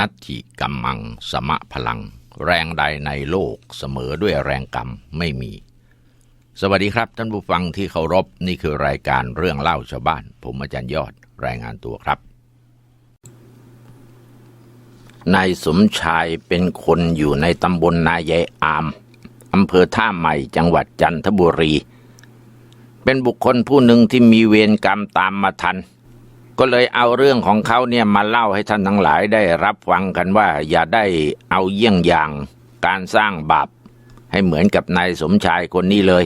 นัตถิกัมมังสมะพลัง แรงใดในโลกเสมอด้วยแรงกรรมไม่มี สวัสดีครับท่านผู้ฟังที่เคารพนี่คือรายการเรื่องเล่าชาวบ้าน ผมอาจารย์ยอดรายงานตัวครับนายสมชายเป็นคนอยู่ในตำบลนายายอามอำเภอท่าใหม่จังหวัดจันทบุรี เป็นบุคคลผู้หนึ่งที่มีเวรกรรมตามมาทัน ก็เลยเอาเรื่องของเขาเนี่ยมาเล่าให้ท่านทั้งหลายได้รับฟังกันว่า อย่าได้เอาเยี่ยงอย่างการสร้างบาปให้เหมือนกับนายสมชายคนนี้เลย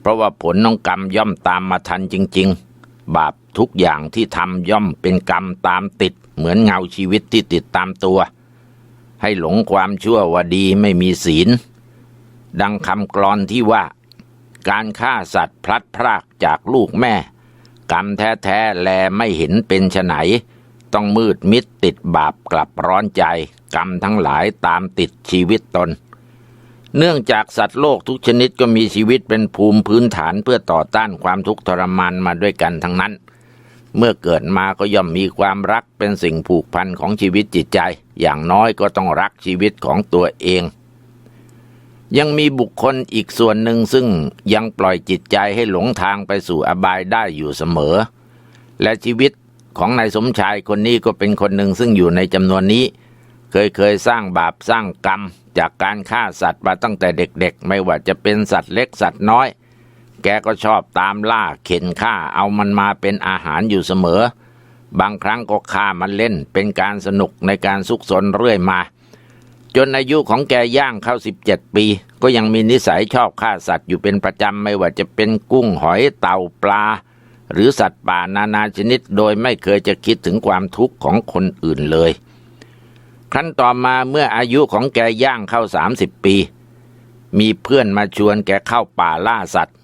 เพราะว่าผลน้องกรรมย่อมตามมาทันจริง ๆ บาปทุกอย่างที่ทำย่อมเป็นกรรมตามติด เหมือนเงาชีวิตที่ติดตามตัว ให้หลงความชั่วว่าดีไม่มีศีล ดังคำกรอนที่ว่า การฆ่าสัตว์พลัดพรากจากลูกแม่ กรรมแท้ๆแลไม่เห็นเป็นไฉนต้องมืดมิดติดบาปกลับร้อนใจ กรรมทั้งหลายตามติดชีวิตตน เนื่องจากสัตว์โลกทุกชนิดก็มีชีวิตเป็นภูมิพื้นฐานเพื่อต่อต้านความทุกข์ทรมานมาด้วยกันทั้งนั้น เมื่อเกิดมาก็ย่อมมีความรักเป็นสิ่งผูกพันของชีวิตจิตใจ อย่างน้อยก็ต้องรักชีวิตของตัวเอง ยังมีบุคคลอีกส่วนหนึ่งซึ่งยังปล่อยจิตใจให้หลงทางไปสู่อบายได้อยู่เสมอ และชีวิตของนายสมชายคนนี้ก็เป็นคนหนึ่งซึ่งอยู่ในจำนวนนี้ เคยเคยสร้างบาปสร้างกรรม จากการฆ่าสัตว์มาตั้งแต่เด็กๆ ไม่ว่าจะเป็นสัตว์เล็กสัตว์น้อย แกก็ชอบตามล่าเข็นฆ่าเอามันมาเป็นอาหารอยู่เสมอ บางครั้งก็ฆ่ามันเล่นเป็นการสนุกในการซุกซนเรื่อยมา จนอายุของแกย่างเข้า17ปี ก็ยังมีนิสัยชอบฆ่าสัตว์อยู่เป็นประจำไม่ว่าจะเป็นกุ้งหอยเต่าปลา หรือสัตว์ป่านานาชนิดโดยไม่เคยจะคิดถึงความทุกข์ของคนอื่นเลย ครั้นต่อมาเมื่ออายุของแกย่างเข้า30ปี มีเพื่อนมาชวนแกเข้าป่าล่าสัตว์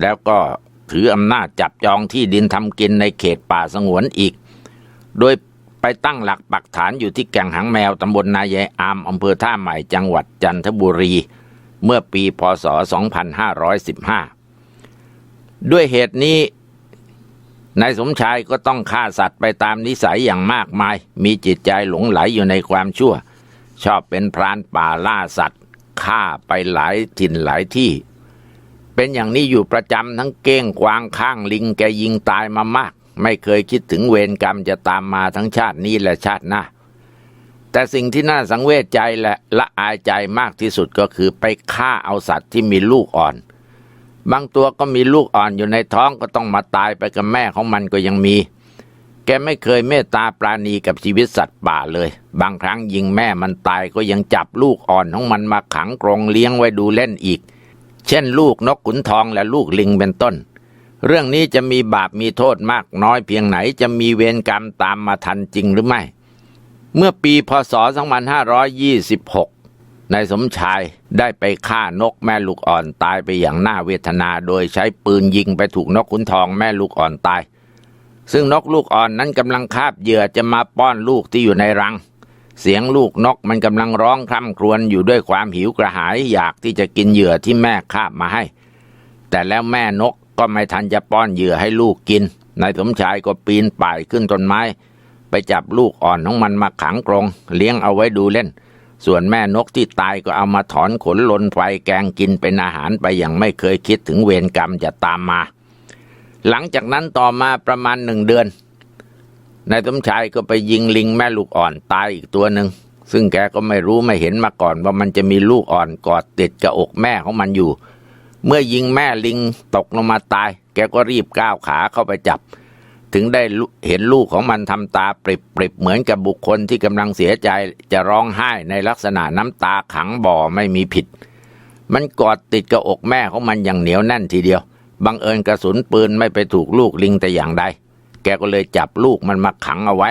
แล้วก็ถืออำนาจจับจองที่ดินทำกินในเขตป่าสงวนอีก โดย ไปตั้งหลักปักฐานอยู่ที่แก่งหางแมวตำบลนายายอามอำเภอท่าใหม่จังหวัดจันทบุรี เมื่อปีพศ 2515 ด้วยเหตุนี้นายสมชายก็ต้องฆ่าสัตว์ไปตามนิสัยอย่างมากมาย มีจิตใจหลงไหลอยู่ในความชั่ว ชอบเป็นพรานป่าล่าสัตว์ฆ่าไปหลายถิ่นหลายที่ เป็นอย่างนี้อยู่ประจำทั้งเก้งกวางข้างลิงแกยิงตายมามาก ไม่เคยคิดถึงเวรกรรมจะตามมาทั้งชาตินี้และชาติหน้า แต่สิ่งที่น่าสังเวชใจและละอายใจมากที่สุดก็คือไปฆ่าเอาสัตว์ที่มีลูกอ่อน บางตัวก็มีลูกอ่อนอยู่ในท้องก็ต้องมาตายไปกับแม่ของมันก็ยังมี แกไม่เคยเมตตาปราณีกับชีวิตสัตว์ป่าเลย บางครั้งยิงแม่มันตายก็ยังจับลูกอ่อนของมันมาขังกรงเลี้ยงไว้ดูเล่นอีก เช่น ลูกนกขุนทองและลูกลิงเป็นต้น เรื่องนี้จะมีบาปมีโทษมากน้อยเพียงไหนจะมีเวรกรรมตามมาทันจริงหรือไม่ เมื่อปีพศ 2526 นายสมชายได้ไปฆ่านกแม่ลูกอ่อนตายไปอย่างน่าเวทนา โดยใช้ปืนยิงไปถูกนกขุนทองแม่ลูกอ่อนตาย ซึ่งนกลูกอ่อนนั้นกำลังคาบเหยื่อจะมาป้อนลูกที่อยู่ในรัง เสียงลูกนกมันกำลังร้องคร่ำครวญอยู่ด้วยความหิวกระหายอยากที่จะกินเหยื่อที่แม่คาบมาให้ แต่แล้วแม่นก ก็ไม่ทันจะป้อนเหยื่อให้ลูกกิน นายสมชายก็ปีนป่ายขึ้นต้นไม้ ไปจับลูกอ่อนของมันมาขังกรง เลี้ยงเอาไว้ดูเล่น ส่วนแม่นกที่ตายก็เอามาถอนขนลนไฟแกงกินเป็นอาหารไปอย่างไม่เคยคิดถึงเวรกรรมจะตามมา หลังจากนั้นต่อมาประมาณหนึ่งเดือน นายสมชายก็ไปยิงลิงแม่ลูกอ่อนตายอีกตัวหนึ่งซึ่งแกก็ไม่รู้ไม่เห็นมาก่อนว่ามันจะมีลูกอ่อนกอดติดกับอกแม่ของมันอยู่ เมื่อยิงแม่ลิงตกลงมาตาย แกก็รีบก้าวขาเข้าไปจับ ถึงได้เห็นลูกของมันทำตาปริบปริบเหมือนกับบุคคลที่กำลังเสียใจจะร้องไห้ในลักษณะน้ำตาขังบ่อไม่มีผิด มันกอดติดกับอกแม่ของมันอย่างเหนียวแน่นทีเดียว บังเอิญกระสุนปืนไม่ไปถูกลูกลิงแต่อย่างใด แกก็เลยจับลูกมันมาขังเอาไว้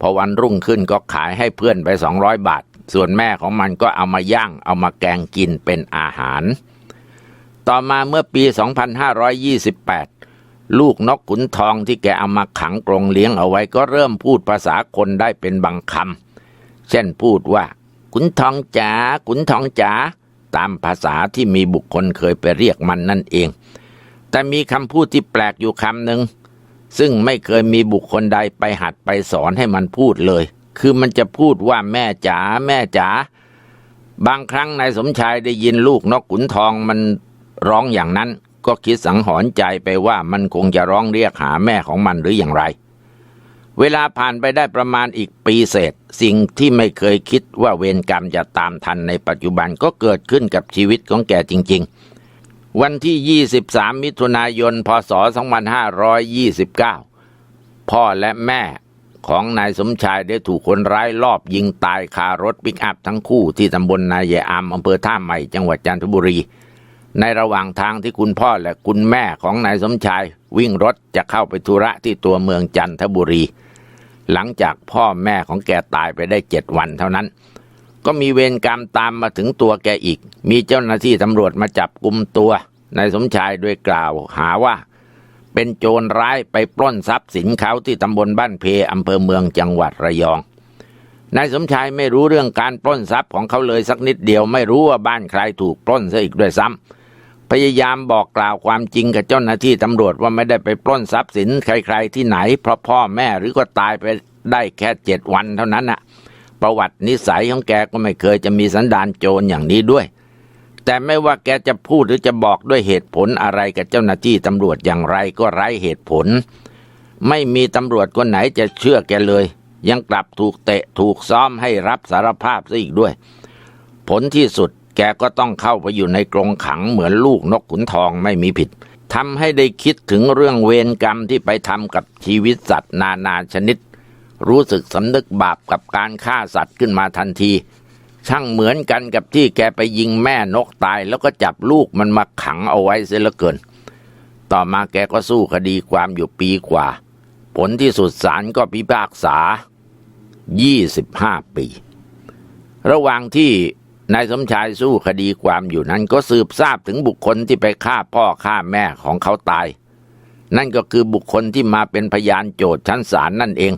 พอวันรุ่งขึ้นก็ขายให้เพื่อนไปสองร้อยบาท ส่วนแม่ของมันก็เอามาย่างเอามาแกงกินเป็นอาหาร ต่อมาเมื่อปี 2528 ลูกนกขุนทองที่แกเอามาขังกรงเลี้ยงเอาไว้ก็เริ่มพูดภาษาคนได้เป็นบางคำ เช่นพูดว่า ขุนทองจ๋าขุนทองจ๋าตามภาษาที่มีบุคคลเคยไปเรียกมันนั่นเอง แต่มีคำพูดที่แปลกอยู่คำหนึ่งซึ่งไม่เคยมีบุคคลใดไปหัดไปสอนให้มันพูดเลย คือมันจะพูดว่าแม่จ๋าแม่จ๋า บางครั้งนายสมชายได้ยินลูกนกขุนทองมัน ร้องอย่างนั้นก็คิดสังหรณ์ใจไปว่ามันคงจะร้องเรียกหาแม่ของมันหรืออย่างไร เวลาผ่านไปได้ประมาณอีกปีเศษ สิ่งที่ไม่เคยคิดว่าเวรกรรมจะตามทันในปัจจุบันก็เกิดขึ้นกับชีวิตของแกจริง ๆ วันที่ 23 มิถุนายน พศ 2529 พ่อและแม่ของนายสมชายได้ถูกคนร้ายลอบยิงตายคารถปิกอัพทั้งคู่ที่ตำบลนายายอามอำเภอท่าใหม่จังหวัดจันทบุรี ในระหว่างทางที่คุณพ่อและคุณแม่ของนายสมชายวิ่งรถจะเข้าไปธุระที่ตัวเมืองจันทบุรี หลังจากพ่อแม่ของแกตายไปได้เจ็ดวันเท่านั้น ก็มีเวรกรรมตามมาถึงตัวแกอีก มีเจ้าหน้าที่ตำรวจมาจับกลุ่มตัวนายสมชายโดยกล่าวหาว่า เป็นโจรร้ายไปปล้นทรัพย์สินเขาที่ตำบลบ้านเพอำเภอเมืองจังหวัดระยองนายสมชายไม่รู้เรื่องการปล้นทรัพย์ของเขาเลยสักนิดเดียวไม่รู้ว่าบ้านใครถูกปล้นซะอีกด้วยซ้ำ พยายามบอกกล่าวความจริงกับเจ้าหน้าที่ตำรวจว่าไม่ได้ไปปล้นทรัพย์สินใคร ๆ ที่ไหน เพราะพ่อแม่หรือก็ตายไปได้แค่เจ็ดวันเท่านั้นน่ะ ประวัตินิสัยของแกก็ไม่เคยจะมีสันดานโจรอย่างนี้ด้วย แต่ไม่ว่าแกจะพูดหรือจะบอกด้วยเหตุผลอะไรกับเจ้าหน้าที่ตำรวจอย่างไรก็ไร้เหตุผล ไม่มีตำรวจคนไหนจะเชื่อแกเลย ยังกลับถูกเตะถูกซ้อมให้รับสารภาพซะอีกด้วย ผลที่สุด แกก็ต้องเข้าไปอยู่ในกรงขังเหมือนลูกนกขุนทองไม่มีผิดทำให้ได้คิดถึงเรื่องเวรกรรมที่ไปทำกับชีวิตสัตว์นานาชนิด รู้สึกสำนึกบาปกับการฆ่าสัตว์ขึ้นมาทันที ช่างเหมือนกันกับที่แกไปยิงแม่นกตาย แล้วก็จับลูกมันมาขังเอาไว้เสียเหลือเกิน ต่อมาแกก็สู้คดีความอยู่ปีกว่า ผลที่สุดศาลก็พิพากษา 25 ปี ระหว่างที่ นายสมชายสู้คดีความอยู่นั้นก็สืบทราบถึงบุคคลที่ไปฆ่าพ่อฆ่าแม่ของเขาตาย นั่นก็คือบุคคลที่มาเป็นพยานโจทย์ชั้นศาลนั่นเอง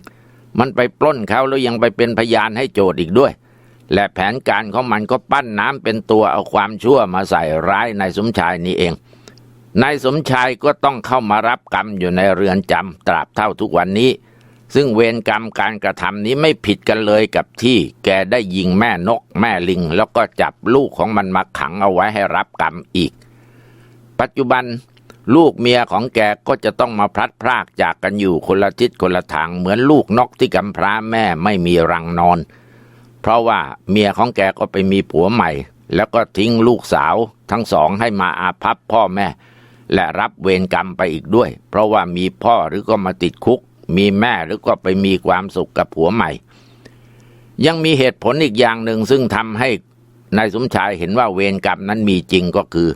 มันไปปล้นเขาแล้วยังไปเป็นพยานให้โจทย์อีกด้วย และแผนการของมันก็ปั้นน้ำเป็นตัวเอาความชั่วมาใส่ร้ายนายสมชายนี่เองนายสมชายก็ต้องเข้ามารับกรรมอยู่ในเรือนจำตราบเท่าทุกวันนี้ ซึ่งเวรกรรมการกระทำนี้ไม่ผิดกันเลยกับที่แกได้ยิงแม่นกแม่ลิง แล้วก็จับลูกของมันมาขังเอาไว้ให้รับกรรมอีก ปัจจุบันลูกเมียของแกก็จะต้องมาพลัดพรากจากกันอยู่คนละทิศคนละทางเหมือนลูกนกที่กำพร้าแม่ไม่มีรังนอน เพราะว่าเมียของแกก็ไปมีผัวใหม่ แล้วก็ทิ้งลูกสาวทั้งสองให้มาอาภัพพ่อแม่ และรับเวรกรรมไปอีกด้วย เพราะว่ามีพ่อหรือก็มาติดคุก มีแม่หรือก็ไปมีความสุขกับผัวใหม่ ยังมีเหตุผลอีกอย่างหนึ่งซึ่งทำให้นายสมชายเห็นว่าเวรกรรมนั้นมีจริงก็คือ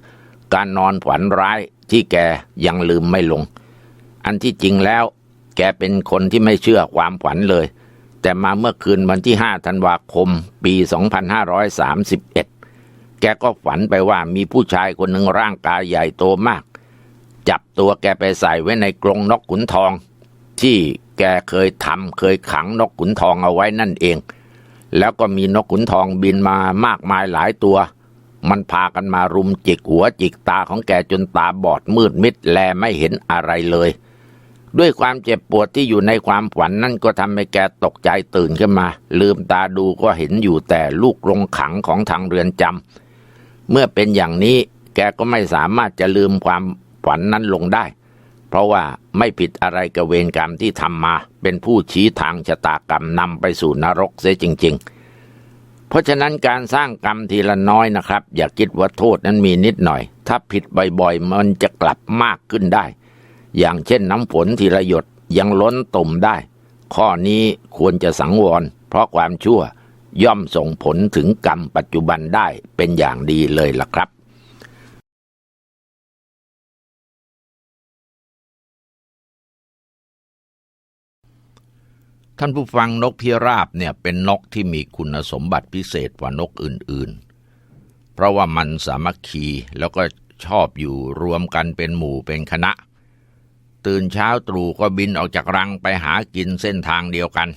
การนอนฝันร้ายที่แกยังลืมไม่ลง อันที่จริงแล้ว แกเป็นคนที่ไม่เชื่อความฝันเลย แต่มาเมื่อคืนวันที่ 5 ธันวาคม ปี 2531 แกก็ฝันไปว่ามีผู้ชายคนหนึ่งร่างกายใหญ่โตมาก จับตัวแกไปใส่ไว้ในกรงนกขุนทอง ที่แกเคยทำเคยขังนกขุนทองเอาไว้นั่นเอง แล้วก็มีนกขุนทองบินมามากมายหลายตัว มันพากันมารุมจิกหัวจิกตาของแกจนตาบอดมืดมิดแลไม่เห็นอะไรเลย ด้วยความเจ็บปวดที่อยู่ในความฝันนั่นก็ทำให้แกตกใจตื่นขึ้นมา ลืมตาดูก็เห็นอยู่แต่ลูกลงขังของทางเรือนจำเมื่อเป็นอย่างนี้แกก็ไม่สามารถจะลืมความฝันนั้นลงได้ เพราะว่าไม่ผิดอะไรกับเวรกรรมที่ทำมา เป็นผู้ชี้ทางชะตากรรมนำไปสู่นรกเสียจริง ๆ เพราะฉะนั้นการสร้างกรรมทีละน้อยนะครับ อย่าคิดว่าโทษนั้นมีนิดหน่อย ถ้าผิดบ่อยๆ มันจะกลับมากขึ้นได้ อย่างเช่นน้ำฝนทีละหยดยังล้นตุ่มได้ ข้อนี้ควรจะสังวร เพราะความชั่วย่อมส่งผลถึงกรรมปัจจุบันได้เป็นอย่างดีเลยล่ะครับ ท่านผู้ฟังนกพิราบเนี่ยเป็นนกที่มีคุณสมบัติพิเศษกว่านกอื่นๆ เพราะว่ามันสามัคคีแล้วก็ชอบอยู่รวมกันเป็นหมู่เป็นคณะ ตื่นเช้าตรู่ก็บินออกจากรังไปหากินเส้นทางเดียวกัน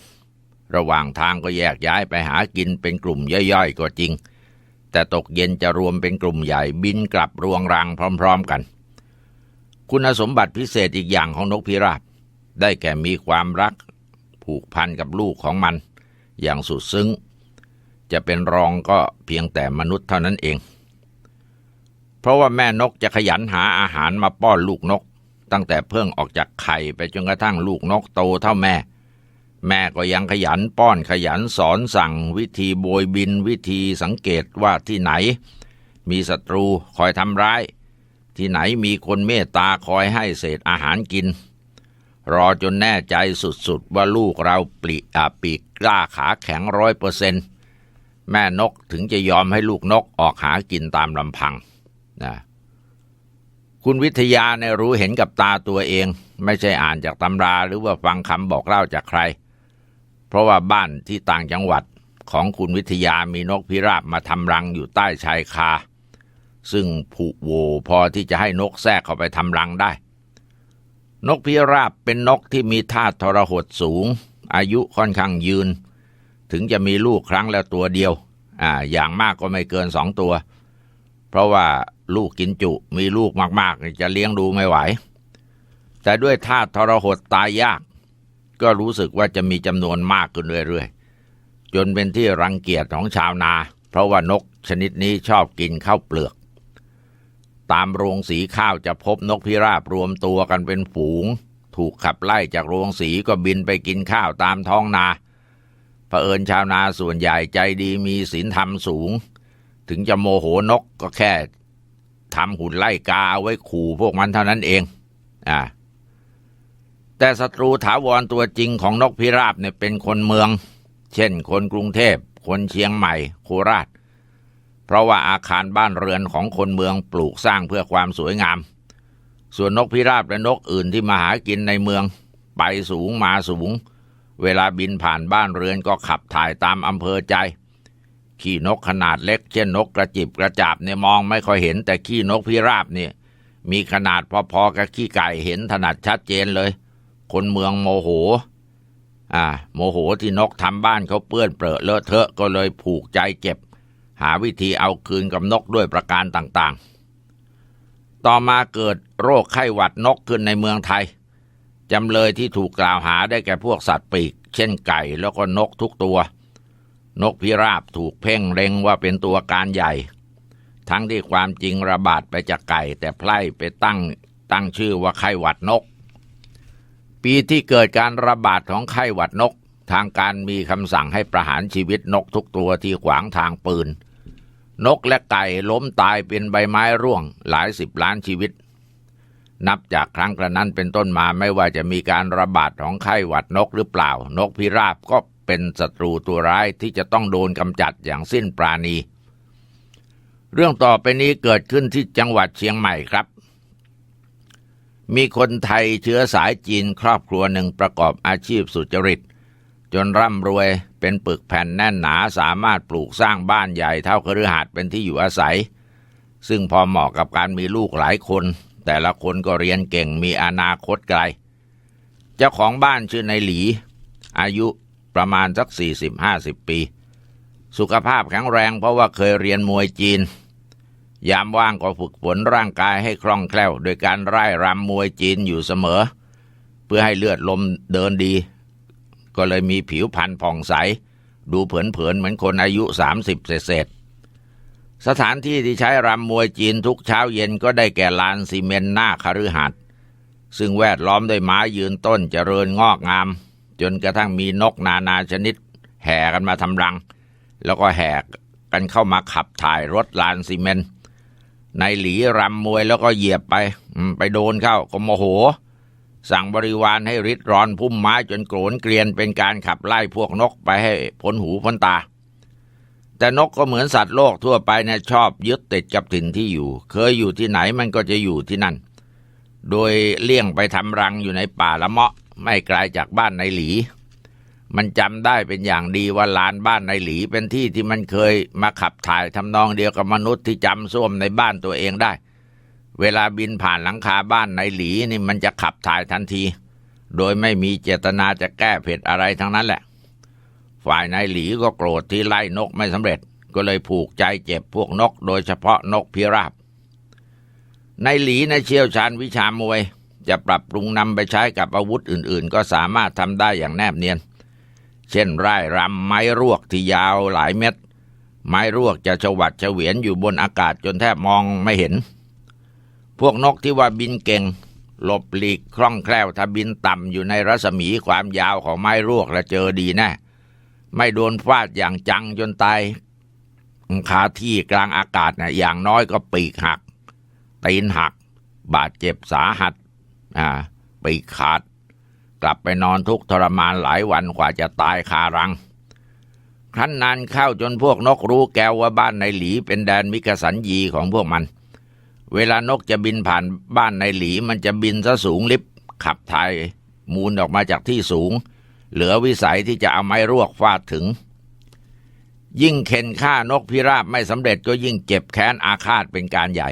ระหว่างทางก็แยกย้ายไปหากินเป็นกลุ่มย่อยๆ ก็จริง แต่ตกเย็นจะรวมเป็นกลุ่มใหญ่บินกลับรวงรังพร้อม ๆกัน คุณสมบัติพิเศษอีกอย่างของนกพิราบได้แก่มีความรัก ผูกพันกับลูกของมัน อย่างสุดซึ้ง จะเป็นรองก็เพียงแต่มนุษย์เท่านั้นเอง เพราะว่าแม่นกจะขยันหาอาหารมาป้อนลูกนก ตั้งแต่เพิ่งออกจากไข่ไปจนกระทั่งลูกนกโตเท่าแม่ แม่ก็ยังขยันป้อนขยันสอนสั่ง วิธีโบยบินวิธีสังเกตว่าที่ไหน มีศัตรูคอยทำร้าย ที่ไหนมีคนเมตตาคอยให้เศษอาหารกิน รอจนแน่ใจสุดๆ ว่าลูกเราปลีอาปีกกล้าขาแข็งร้อยเปอร์เซนต์แม่นกถึงจะยอมให้ลูกนกออกหากินตามลำพังนะคุณวิทยาเนี่ยรู้เห็นกับตาตัวเอง ไม่ใช่อ่านจากตำราหรือว่าฟังคำบอกเล่าจากใคร เพราะว่าบ้านที่ต่างจังหวัดของคุณวิทยามีนกพิราบมาทำรังอยู่ใต้ชายคา ซึ่งผุโวพอที่จะให้นกแทรกเข้าไปทำรังได้ นกพิราบเป็นนกที่มีธาตุทรหดสูง อายุค่อนข้างยืน ถึงจะมีลูกครั้งละตัวเดียว อ่า อย่างมากก็ไม่เกินสองตัว เพราะว่าลูกกินจุมีลูกมากๆ จะเลี้ยงดูไม่ไหว แต่ด้วยธาตุทรหดตายยาก ก็รู้สึกว่าจะมีจำนวนมากขึ้นเรื่อยๆ จนเป็นที่รังเกียจของชาวนา เพราะว่านกชนิดนี้ชอบกินข้าวเปลือก ตามโรงสีข้าวจะพบนกพิราบรวมตัวกันเป็นฝูง ถูกขับไล่จากโรงสีก็บินไปกินข้าวตามท้องนาเผอิญชาวนาส่วนใหญ่ใจดีมีศีลธรรมสูง ถึงจะโมโหนกก็แค่ทำหุ่นไล่กาเอาไว้ขู่พวกมันเท่านั้นเองอ่าแต่ศัตรูถาวรตัวจริงของนกพิราบเนี่ยเป็นคนเมือง เช่นคนกรุงเทพ คนเชียงใหม่ โคราช เพราะว่าอาคารบ้านเรือนของคนเมืองปลูกสร้างเพื่อความสวยงาม ส่วนนกพิราบและนกอื่นที่มาหากินในเมือง ไปสูงมาสูง เวลาบินผ่านบ้านเรือนก็ขับถ่ายตามอำเภอใจ ขี้นกขนาดเล็ก เช่นนกกระจิบกระจาบเนี่ยมองไม่ค่อยเห็น แต่ขี้นกพิราบเนี่ยมีขนาดพอๆกับขี้ไก่เห็นถนัดชัดเจนเลย คนเมืองโมโหอ่าโมโหที่นกทำบ้านเขาเปื้อนเปรอะเลอะเทอะก็เลยผูกใจเจ็บ หาวิธีเอาคืนกับนกด้วยประการต่างๆ ต่อมาเกิดโรคไข้หวัดนกขึ้นในเมืองไทย จำเลยที่ถูกกล่าวหาได้แก่พวกสัตว์ปีก เช่นไก่แล้วก็นกทุกตัว นกพิราบถูกเพ่งเล็งว่าเป็นตัวการใหญ่ ทั้งที่ความจริงระบาดไปจากไก่ แต่ไพร่ไปตั้งตั้งชื่อว่าไข้หวัดนก ปีที่เกิดการระบาดของไข้หวัดนกทางการมีคำสั่งให้ประหารชีวิตนกทุกตัวที่ขวางทางปืน นกและไก่ล้มตายเป็นใบไม้ร่วงหลายสิบล้านชีวิต นับจากครั้งกระนั้นเป็นต้นมาไม่ว่าจะมีการระบาดของไข้หวัดนกหรือเปล่า นกพิราบก็เป็นศัตรูตัวร้ายที่จะต้องโดนกำจัดอย่างสิ้นปราณี เรื่องต่อไปนี้เกิดขึ้นที่จังหวัดเชียงใหม่ครับ มีคนไทยเชื้อสายจีนครอบครัวหนึ่งประกอบอาชีพสุจริต จนร่ำรวยเป็นปึกแผ่นแน่นหนาสามารถปลูกสร้างบ้านใหญ่เท่าคฤหาสน์เป็นที่อยู่อาศัย ซึ่งพอเหมาะกับการมีลูกหลายคน แต่ละคนก็เรียนเก่งมีอนาคตไกล เจ้าของบ้านชื่อนายหลี อายุประมาณสักสี่สิบห้าสิบปี สุขภาพแข็งแรงเพราะว่าเคยเรียนมวยจีน ยามว่างก็ฝึกฝนร่างกายให้คล่องแคล่ว โดยการไล่รำมวยจีนอยู่เสมอ เพื่อให้เลือดลมเดินดี ก็เลยมีผิวพรรณผ่องใส ดูเผินๆเหมือนคนอายุสามสิบเศษสถานที่ที่ใช้รำมวยจีนทุกเช้าเย็นก็ได้แก่ลานซีเมนต์หน้าคฤหาสน์ซึ่งแวดล้อมด้วยไม้ยืนต้นเจริญงอกงาม จนกระทั่งมีนกนานาชนิด แห่กันมาทำรัง แล้วก็แห่กันเข้ามาขับถ่ายรถลานซีเมนต์ในหลีรำมวยแล้วก็เหยียบไป ไปโดนเข้าก็โมโห สั่งบริวารให้ริดรอนพุ่มไม้จนโกรนเกลียนเป็นการขับไล่พวกนกไปให้พ้นหูพ้นตา แต่นกก็เหมือนสัตว์โลกทั่วไปเนี่ยชอบยึดติดกับถิ่นที่อยู่ เคยอยู่ที่ไหนมันก็จะอยู่ที่นั่น โดยเลี่ยงไปทำรังอยู่ในป่าละเมาะ ไม่ไกลจากบ้านในหลี มันจำได้เป็นอย่างดีว่าลานบ้านในหลีเป็นที่ที่มันเคยมาขับถ่ายทำนองเดียวกับมนุษย์ที่จำส้วมในบ้านตัวเองได้ เวลาบินผ่านหลังคาบ้านในหลีนี่มันจะขับถ่ายทันที โดยไม่มีเจตนาจะแก้เผ็ดอะไรทั้งนั้นแหละ ฝ่ายนายหลีก็โกรธที่ไล่นกไม่สำเร็จ ก็เลยผูกใจเจ็บพวกนก โดยเฉพาะนกพิราบนายหลีในเชี่ยวชาญวิชามวย จะปรับปรุงนำไปใช้กับอาวุธอื่น ๆ ก็สามารถทำได้อย่างแนบเนียน เช่นไร่รำไม้รวกที่ยาวหลายเม็ดไม้รวกจะชวัดเฉวียนอยู่บนอากาศจนแทบมองไม่เห็น พวกนกที่ว่าบินเก่ง หลบหลีกคล่องแคล่วถ้าบินต่ำอยู่ในรัศมีความยาวของไม้รวกแล้วเจอดีแน่ไม่โดนฟาดอย่างจังจนตายคาที่กลางอากาศนะ่อย่างน้อยก็ปีกหัก ตีนหัก บาดเจ็บสาหัสอ่าปีกขาด กลับไปนอนทุกทรมานหลายวันกว่าจะตายคารัง ครั้นนานเข้าจนพวกนกรู้แก้วว่าบ้านในหลีเป็นแดนมิกสันยีของพวกมัน เวลานกจะบินผ่านบ้านในหลีมันจะบินซะสูงลิบขับถ่ายมูลออกมาจากที่สูง เหลือวิสัยที่จะเอาไม้รวกฟาดถึง ยิ่งเข็นฆ่านกพิราบไม่สำเร็จก็ยิ่งเจ็บแค้นอาฆาตเป็นการใหญ่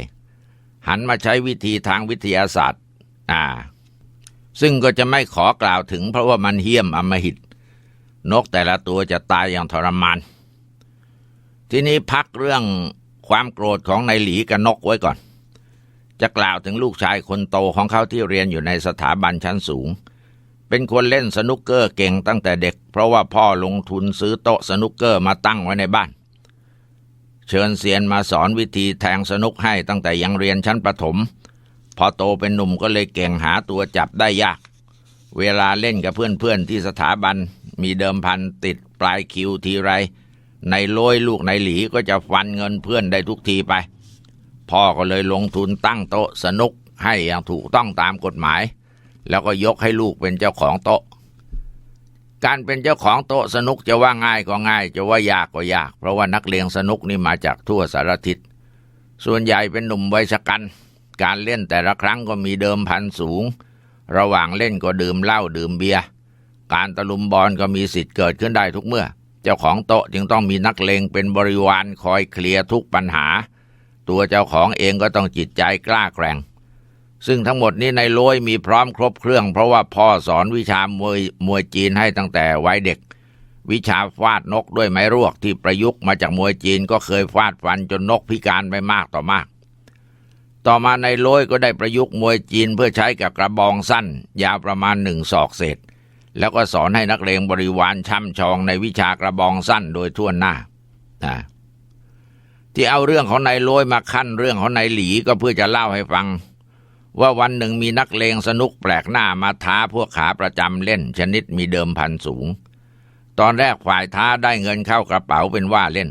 หันมาใช้วิธีทางวิทยาศาสตร์ อ่า ซึ่งก็จะไม่ขอกล่าวถึงเพราะว่ามันเหี้ยมอำมหิต นกแต่ละตัวจะตายอย่างทรมาน ทีนี้พักเรื่องความโกรธของนายหลีกับนกไว้ก่อน จะกล่าวถึงลูกชายคนโตของเขาที่เรียนอยู่ในสถาบันชั้นสูง เป็นคนเล่นสนุกเกอร์เก่งตั้งแต่เด็ก เพราะว่าพ่อลงทุนซื้อโต๊ะสนุกเกอร์มาตั้งไว้ในบ้าน เชิญเซียนมาสอนวิธีแทงสนุกให้ตั้งแต่ยังเรียนชั้นประถม พอโตเป็นหนุ่มก็เลยเก่งหาตัวจับได้ยาก เวลาเล่นกับเพื่อนๆที่สถาบันมีเดิมพันติดปลายคิวทีไร ในโลยลูกในหลีก็จะฟันเงินเพื่อนได้ทุกทีไป พ่อก็เลยลงทุนตั้งโต๊ะสนุกให้อย่างถูกต้องตามกฎหมาย แล้วก็ยกให้ลูกเป็นเจ้าของโต๊ะ การเป็นเจ้าของโต๊ะสนุกจะว่าง่ายก็ง่าย จะว่ายากก็ยาก เพราะว่านักเลงสนุกนี่มาจากทั่วสารทิศส่วนใหญ่เป็นหนุ่มวัยชะกัน การเล่นแต่ละครั้งก็มีเดิมพันสูง ระหว่างเล่นก็ดื่มเหล้าดื่มเบียร์การตะลุมบอลก็มีสิทธิ์เกิดขึ้นได้ทุกเมื่อ เจ้าของโต๊ะจึงต้องมีนักเลงเป็นบริวารคอยเคลียร์ทุกปัญหา ตัวเจ้าของเองก็ต้องจิตใจกล้าแกร่ง ซึ่งทั้งหมดนี้ในโลยมีพร้อมครบเครื่อง เพราะว่าพ่อสอนวิชามวยมวยจีนให้ตั้งแต่วัยเด็ก วิชาฟาดนกด้วยไม้รวกที่ประยุกต์มาจากมวยจีนก็เคยฟาดฟันจนนกพิการไปมากต่อมากต่อมาในโลยก็ได้ประยุกต์มวยจีนเพื่อใช้กับกระบองสั้น ยาวประมาณหนึ่งศอกเศษ แล้วก็สอนให้นักเลงบริวารช่ำชองในวิชากระบองสั้นโดยทั่วหน้านะ ที่เอาเรื่องของนายโลยมาขั้นเรื่องของนายหลีก็เพื่อจะเล่าให้ฟัง ว่าวันหนึ่งมีนักเลงสนุกแปลกหน้ามาท้าพวกขาประจำเล่น ชนิดมีเดิมพันสูง ตอนแรกฝ่ายท้าได้เงินเข้ากระเป๋าเป็นว่าเล่น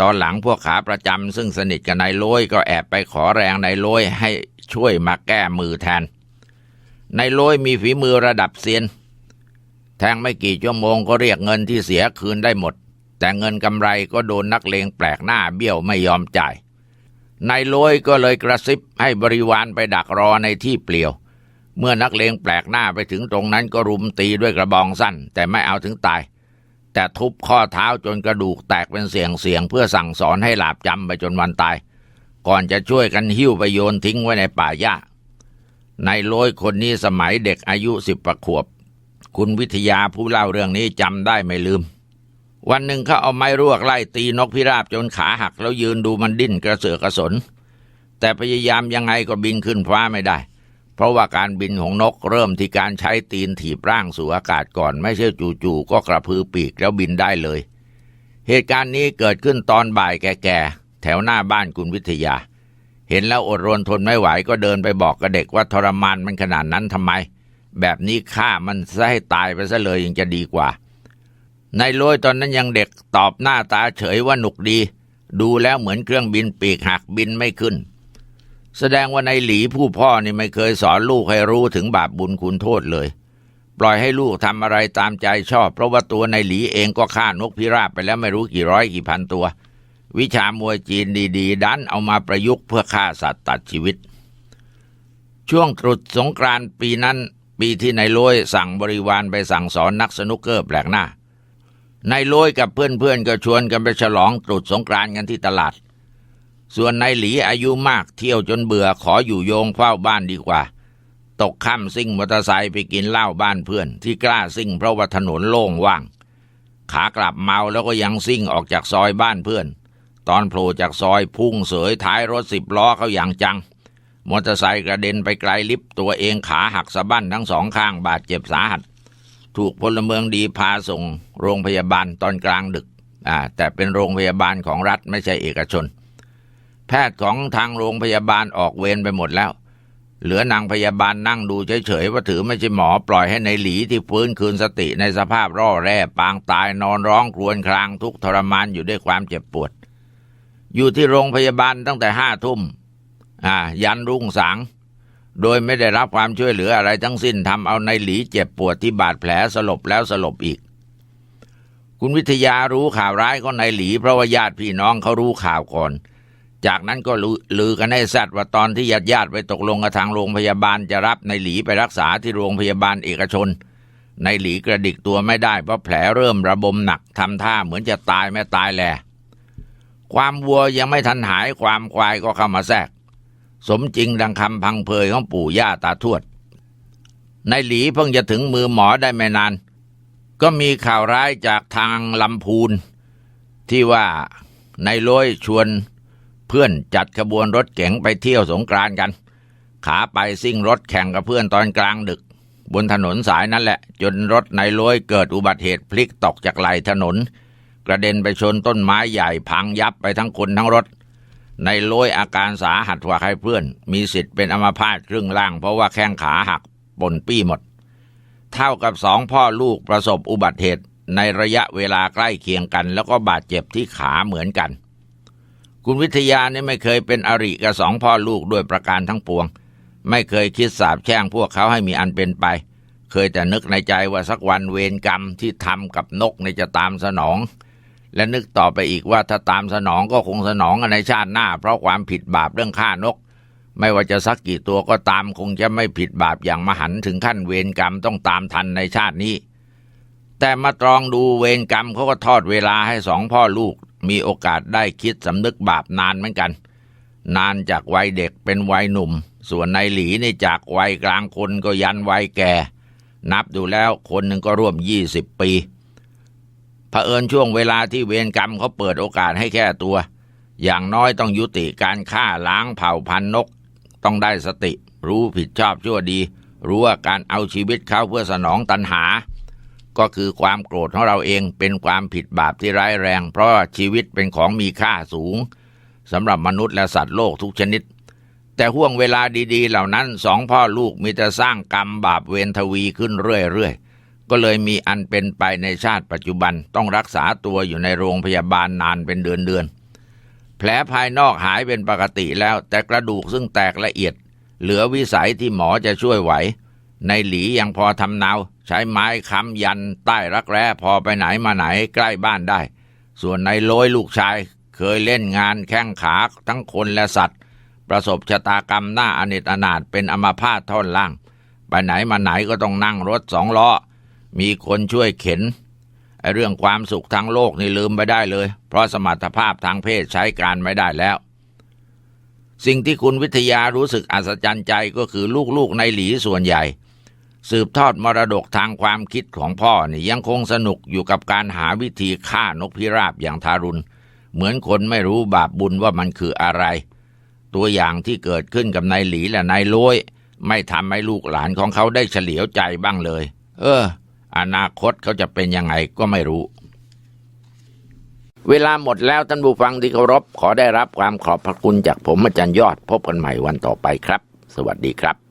ตอนหลังพวกขาประจำซึ่งสนิทกับนายโลยก็แอบไปขอแรงนายโลยให้ช่วยมาแก้มือแทนนายโลยมีฝีมือระดับเซียน แทงไม่กี่ชั่วโมงก็เรียกเงินที่เสียคืนได้หมด แต่เงินกำไรก็โดนนักเลงแปลกหน้าเบี้ยวไม่ยอมจ่ายนายโลยก็เลยกระซิบให้บริวารไปดักรอในที่เปลี่ยว เมื่อนักเลงแปลกหน้าไปถึงตรงนั้นก็รุมตีด้วยกระบองสั้น แต่ไม่เอาถึงตาย แต่ทุบข้อเท้าจนกระดูกแตกเป็นเสียงเสียงเพื่อสั่งสอนให้หลาบจำไปจนวันตาย ก่อนจะช่วยกันหิ้วไปโยนทิ้งไว้ในป่าหญ้านายโลยคนนี้สมัยเด็กอายุสิบประขวบ คุณวิทยาผู้เล่าเรื่องนี้จำได้ไม่ลืม วันหนึ่งเขาเอาไม้รวกไล่ตีนกพิราบจนขาหัก แล้วยืนดูมันดิ้นกระเสือกกระสน แต่พยายามยังไงก็บินขึ้นฟ้าไม่ได้ เพราะว่าการบินของนกเริ่มที่การใช้ตีนถีบร่างสู่อากาศก่อน ไม่ใช่จู่ๆก็กระพือปีกแล้วบินได้เลย เหตุการณ์นี้เกิดขึ้นตอนบ่ายแก่ๆแถวหน้าบ้านคุณวิทยา เห็นแล้วอดรนทนไม่ไหวก็เดินไปบอกกับเด็กว่าทรมานมันขนาดนั้นทำไม แบบนี้ฆ่ามันซะให้ตายไปซะเลยยังจะดีกว่า นายโรยตอนนั้นยังเด็กตอบหน้าตาเฉยว่าหนุกดี ดูแล้วเหมือนเครื่องบินปีกหักบินไม่ขึ้น แสดงว่านายหลีผู้พ่อนี่ไม่เคยสอนลูกให้รู้ถึงบาปบุญคุณโทษเลย ปล่อยให้ลูกทำอะไรตามใจชอบ เพราะว่าตัวนายหลีเองก็ฆ่านกพิราบไปแล้วไม่รู้กี่ร้อยกี่พันตัว วิชามวยจีนดีๆ ดันเอามาประยุกต์เพื่อฆ่าสัตว์ตัดชีวิต ช่วงตรุษสงกรานต์ปีนั้น ปีที่นายโลยสั่งบริวารไปสั่งสอนนักสนุกเกอร์แปลกหน้า นายโลยกับเพื่อนๆก็ชวนกันไปฉลองตรุษสงกรานต์กันที่ตลาด ส่วนนายหลีอายุมากเที่ยวจนเบื่อขออยู่โยงเฝ้าบ้านดีกว่า ตกค่ำซิ่งมอเตอร์ไซค์ไปกินเหล้าบ้านเพื่อน ที่กล้าซิ่งเพราะว่าถนนโล่งว่าง ขากลับเมาแล้วก็ยังซิ่งออกจากซอยบ้านเพื่อน ตอนโผล่จากซอยพุ่งเสยท้ายรถสิบล้อเขาอย่างจังมอเตอร์ไซค์กระเด็นไปไกลลิฟตัวเองขาหักสะบั้นทั้งสองข้างบาดเจ็บสาหัส ถูกพลเมืองดีพาส่งโรงพยาบาลตอนกลางดึกอ่าแต่เป็นโรงพยาบาลของรัฐไม่ใช่เอกชน แพทย์ของทางโรงพยาบาลออกเวรไปหมดแล้ว เหลือนางพยาบาลนั่งดูเฉยๆว่าถือไม่ใช่หมอปล่อยให้ในหลีที่ฟื้นคืนสติในสภาพร่อแร่ปางตายนอนร้องครวญครางทุกทรมานอยู่ด้วยความเจ็บปวด อยู่ที่โรงพยาบาลตั้งแต่ห้าทุ่มอ่ายันรุ่งสาง โดยไม่ได้รับความช่วยเหลืออะไรทั้งสิ้นทำเอาในหลีเจ็บปวดที่บาดแผลสลบแล้วสลบอีก คุณวิทยารู้ข่าวร้ายของนายหลีเพราะว่าญาติพี่น้องเขารู้ข่าวก่อน จากนั้นก็ลือกันให้แซดว่าตอนที่ญาติญาติไปตกลงกับทางโรงพยาบาลจะรับนายหลีไปรักษาที่โรงพยาบาลเอกชนนายหลีกระดิกตัวไม่ได้เพราะแผลเริ่มระบมหนักทำท่าเหมือนจะตายไม่ตายแลความวัวยังไม่ทันหายความควายก็เข้ามาแทรก สมจริงดังคำพังเพยของปู่ย่าตาทวดนายหลีเพิ่งจะถึงมือหมอได้ไม่นาน ก็มีข่าวร้ายจากทางลำพูน ที่ว่านายลอยชวนเพื่อนจัดขบวนรถเก๋งไปเที่ยวสงกรานกัน ขาไปซิ่งรถแข่งกับเพื่อนตอนกลางดึก บนถนนสายนั้นแหละ จนรถนายลอยเกิดอุบัติเหตุพลิกตกจากไหลถนน กระเด็นไปชนต้นไม้ใหญ่พังยับไปทั้งคนทั้งรถ ในโลยอาการสาหัสกว่าใครเพื่อน มีสิทธิ์เป็นอัมาพาตครึ่งล่าง เพราะว่าแข้งขาหักปนปี้หมด เท่ากับสองพ่อลูกประสบอุบัติเหตุในระยะเวลาใกล้เคียงกัน แล้วก็บาดเจ็บที่ขาเหมือนกัน คุณวิทยานี่ไม่เคยเป็นอริกับสองพ่อลูกด้วยประการทั้งปวง ไม่เคยคิดสาบแช่งพวกเขาให้มีอันเป็นไป เคยแต่นึกในใจว่าสักวันเวรกรรมที่ทำกับนกในจะตามสนอง และนึกต่อไปอีกว่าถ้าตามสนองก็คงสนองในชาติหน้า เพราะความผิดบาปเรื่องฆ่านก ไม่ว่าจะสักกี่ตัวก็ตามคงจะไม่ผิดบาปอย่างมหันต์ถึงขั้นเวรกรรมต้องตามทันในชาตินี้ แต่มาตรองดูเวรกรรมเขาก็ทอดเวลาให้สองพ่อลูก มีโอกาสได้คิดสำนึกบาปนานเหมือนกัน นานจากวัยเด็กเป็นวัยหนุ่ม ส่วนนายหลีนี่จากวัยกลางคนก็ยันวัยแก่ นับดูแล้วคนหนึ่งก็ร่วมยี่สิบปี เผอิญช่วงเวลาที่เวรกรรมเขาเปิดโอกาสให้แค่ตัว อย่างน้อยต้องยุติการฆ่าล้างเผ่าพันธุ์นก ต้องได้สติ รู้ผิดชอบชั่วดี รู้ว่าการเอาชีวิตเขาเพื่อสนองตัณหา ก็คือความโกรธของเราเองเป็นความผิดบาปที่ร้ายแรง เพราะชีวิตเป็นของมีค่าสูงสำหรับมนุษย์และสัตว์โลกทุกชนิด แต่ห่วงเวลาดีๆ เหล่านั้นสองพ่อลูกมีแต่สร้างกรรมบาปเวรทวีขึ้นเรื่อยๆ ก็เลยมีอันเป็นไปในชาติปัจจุบันต้องรักษาตัวอยู่ในโรงพยาบาลนานเป็นเดือนๆแผลภายนอกหายเป็นปกติแล้ว แต่กระดูกซึ่งแตกละเอียด เหลือวิสัยที่หมอจะช่วยไหว ในหลียังพอทำเนา ใช้ไม้ค้ำยันใต้รักแร้พอไปไหนมาไหนใกล้บ้านได้ ส่วนในโลยลูกชายเคยเล่นงานแข้งขาทั้งคนและสัตว์ ประสบชะตากรรมหน้าอเนจอนาถเป็นอัมาพาตท่อนล่าง ไปไหนมาไหนก็ต้องนั่งรถสองล้อ มีคนช่วยเข็นไอเรื่องความสุขทางโลกนี่ลืมไปได้เลย เพราะสมรรถภาพทางเพศใช้การไม่ได้แล้ว สิ่งที่คุณวิทยารู้สึกอัศจรรย์ใจก็คือลูกๆในหลีส่วนใหญ่ สืบทอดมรดกทางความคิดของพ่อนี่ยังคงสนุกอยู่กับการหาวิธีฆ่านกพิราบอย่างทารุณ เหมือนคนไม่รู้บาปบุญว่ามันคืออะไร ตัวอย่างที่เกิดขึ้นกับนายหลีและนายล้ยไม่ทำให้ลูกหลานของเขาได้เฉลียวใจบ้างเลย เออ อนาคตเขาจะเป็นยังไงก็ไม่รู้ เวลาหมดแล้วท่านผู้ฟังที่เคารพขอได้รับความขอบพระคุณจากผมอาจารย์ยอด พบกันใหม่วันต่อไปครับ สวัสดีครับ